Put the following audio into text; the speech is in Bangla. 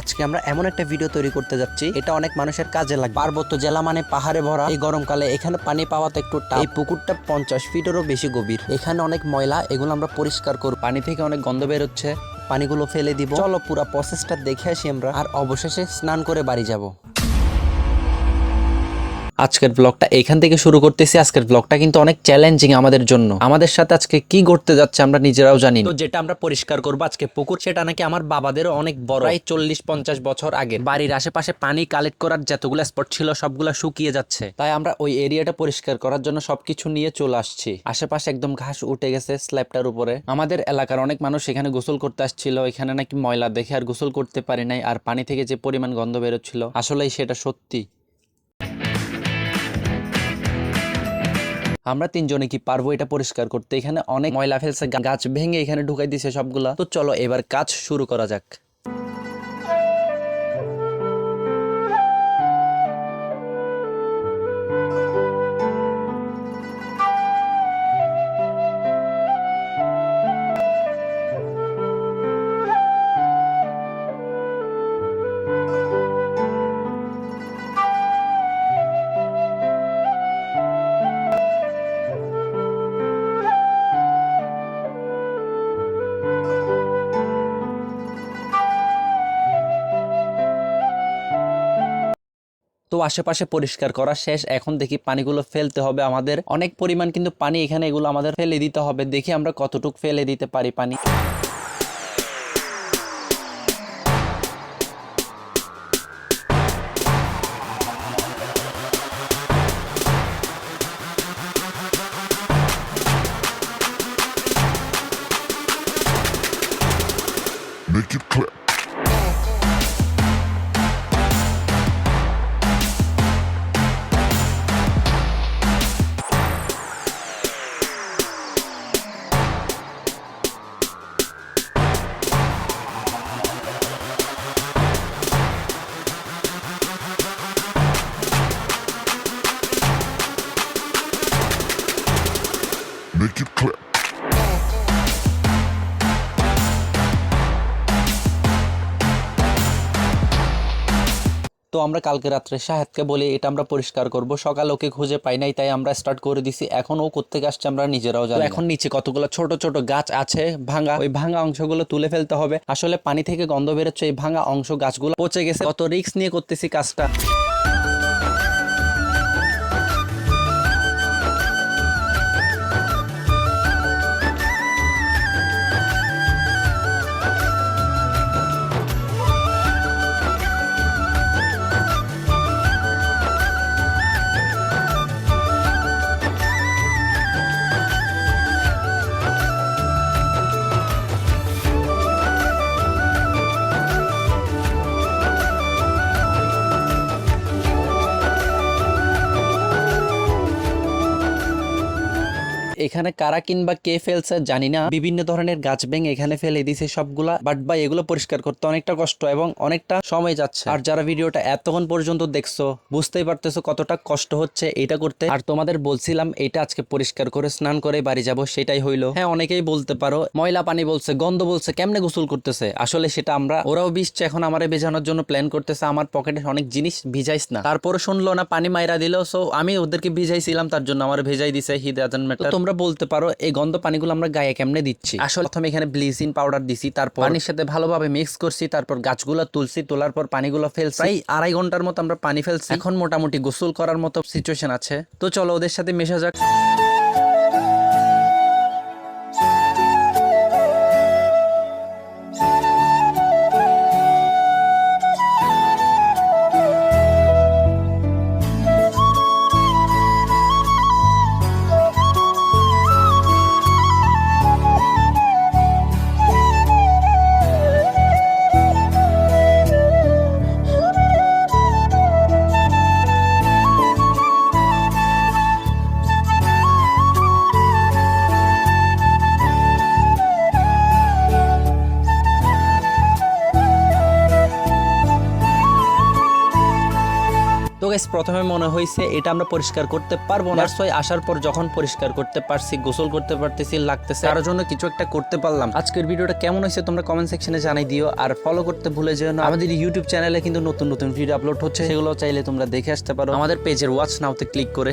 আজকে আমরা এমন একটা ভিডিও তৈরি করতে যাচ্ছি। এটা অনেক মানুষের কাজে লাগবে। পার্বত্য জেলা মানে পাহাড়ে ভরা। এই গরমকালে এখানে পানি পাওয়া তো একটু। এই পুকুরটা পঞ্চাশ ফিটেরও বেশি গভীর। এখানে অনেক ময়লা, এগুলো আমরা পরিষ্কার করব। পানি থেকে অনেক গন্ধ বেরোচ্ছে। পানিগুলো ফেলে দিব। চলো পুরো প্রসেসটা দেখে আসি আমরা। আর অবশেষে স্নান করে বাড়ি যাব। আজকের ব্লগটা এখান থেকে শুরু করতেছি। আজকের ব্লগটা কিন্তু অনেক চ্যালেঞ্জিং আমাদের জন্য। আমাদের সাথে আজকে কি ঘটতে যাচ্ছে আমরা নিজেরাও জানি তো যেটা আমরা পরিষ্কার করব আজকে পুকুর, সেটা নাকি আমার বাবাদেরও অনেক বড়। প্রায় চল্লিশ পঞ্চাশ বছর আগে বাড়ির আশেপাশে পানি কালেক্ট করার যতগুলো স্পট ছিল, সবগুলা শুকিয়ে যাচ্ছে। তাই আমরা ওই এরিয়াটা পরিষ্কার করার জন্য সবকিছু নিয়ে চলে আসছি। আশেপাশে একদম ঘাস উঠে গেছে স্ল্যাবটার উপরে। আমাদের এলাকার অনেক মানুষ এখানে গোসল করতে আসছিল। এখানে নাকি ময়লা দেখে আর গোসল করতে পারি নাই। আর পানি থেকে যে পরিমাণ গন্ধ বেরোচ্ছিল, আসলেই সেটা সত্যি। আমরা তিনজনে কি পারব এটা পরিষ্কার করতে? এখানে অনেক ময়লা ফেলছে গাছ ভেঙে এখানে ঢুকাই দিছে সবগুলা। তো চলো এবার কাজ শুরু করা যাক। আশেপাশে পরিষ্কার করা শেষ। এখন দেখি পানিগুলো ফেলতে হবে আমাদের। অনেক পরিমাণ কিন্তু পানি এখানে এগুলো আমাদের ফেলে দিতে হবে। দেখি আমরা কতটুক ফেলে দিতে পারি পানি। Make it clap. Make it clap. তো আমরা কালকে রাত্রে শাহেদকে বলি এটা আমরা পরিষ্কার করব। সকাল ওকে খুঁজে পাই নাই তাই আমরা স্টার্ট করে দিছি। এখন ও কোথেকে আসছে আমরা নিজেরাও জানি এখন নিচে কতগুলো ছোট ছোট গাছ আছে ভাঙা ওই ভাঙা অংশগুলো তুলে ফেলতে হবে। আসলে পানি থেকে গন্ধ বেরোচ্ছে এই ভাঙা অংশ গাছগুলো পচে গেছে। কত রিস্ক নিয়ে করতেছি কাজটা। এখানে কারা কিনবা কে ফেলছে জানি না। বিভিন্ন ধরনের গাছ ব্যাং এখানে ফেলে দিছে সবগুলা বাট ভাই এগুলো পরিষ্কার করতে অনেকটা কষ্ট এবং অনেকটা সময় যাচ্ছে। আর যারা ভিডিওটা এতক্ষণ পর্যন্ত দেখছ বুঝতেই পারতেছো কতটা কষ্ট হচ্ছে এটা করতে। আর তোমাদের বলছিলাম এটা আজকে পরিষ্কার করে স্নান করে বাড়ি যাব সেটাই হইল। হ্যাঁ অনেকেই বলতে পারো ময়লা পানি বলছে গন্ধ বলছে কেমনে গোসল করতেছে? আসলে সেটা আমরা ওরাও বিশছে এখন আমারে ভেজানোর জন্য প্ল্যান করতেছে আমার পকেটে অনেক জিনিস ভিজাইস না। তারপরে শুনলো না পানি মাইরা দিল সো আমি ওদেরকে ভিজাইছিলাম তার জন্য আমার ভেজাই দিছে হি ডাজন্ট ম্যাটার তোমরা বলতে পারো এই গন্ধ পানিগুলো আমরা গায়ে কেমনে দিচ্ছি? আসলে প্রথমে এখানে ব্লিচিং পাউডার দিছি তারপর পানির সাথে ভালোভাবে মিক্স করছি তারপর গাছগুলো তুলছি তোলার পর পানিগুলো ফেলছি। প্রায় আড়াই ঘণ্টার মতো আমরা পানি ফেলছি। এখন মোটামুটি গোসল করার মতো সিচুয়েশন আছে। তো চলো ওদের সাথে মেশা যাক। গাইস প্রথমে মনে হয়েছে এটা আমরা পরিষ্কার করতে পারব না। সই আসার পর যখন পরিষ্কার করতে পারছি গোসল করতে পারতেছি লাগতেছে তার জন্য কিছু একটা করতে পারলাম। আজকের ভিডিওটা কেমন হয়েছে তোমরা কমেন্ট সেকশনে জানাই দিও। আর ফলো করতে ভুলে যেও না। আমাদের ইউটিউব চ্যানেলে কিন্তু নতুন নতুন ভিডিও আপলোড হচ্ছে সেগুলো চাইলে তোমরা দেখে আসতে পারো। আমাদের পেজের ওয়াচ নাওতে ক্লিক করে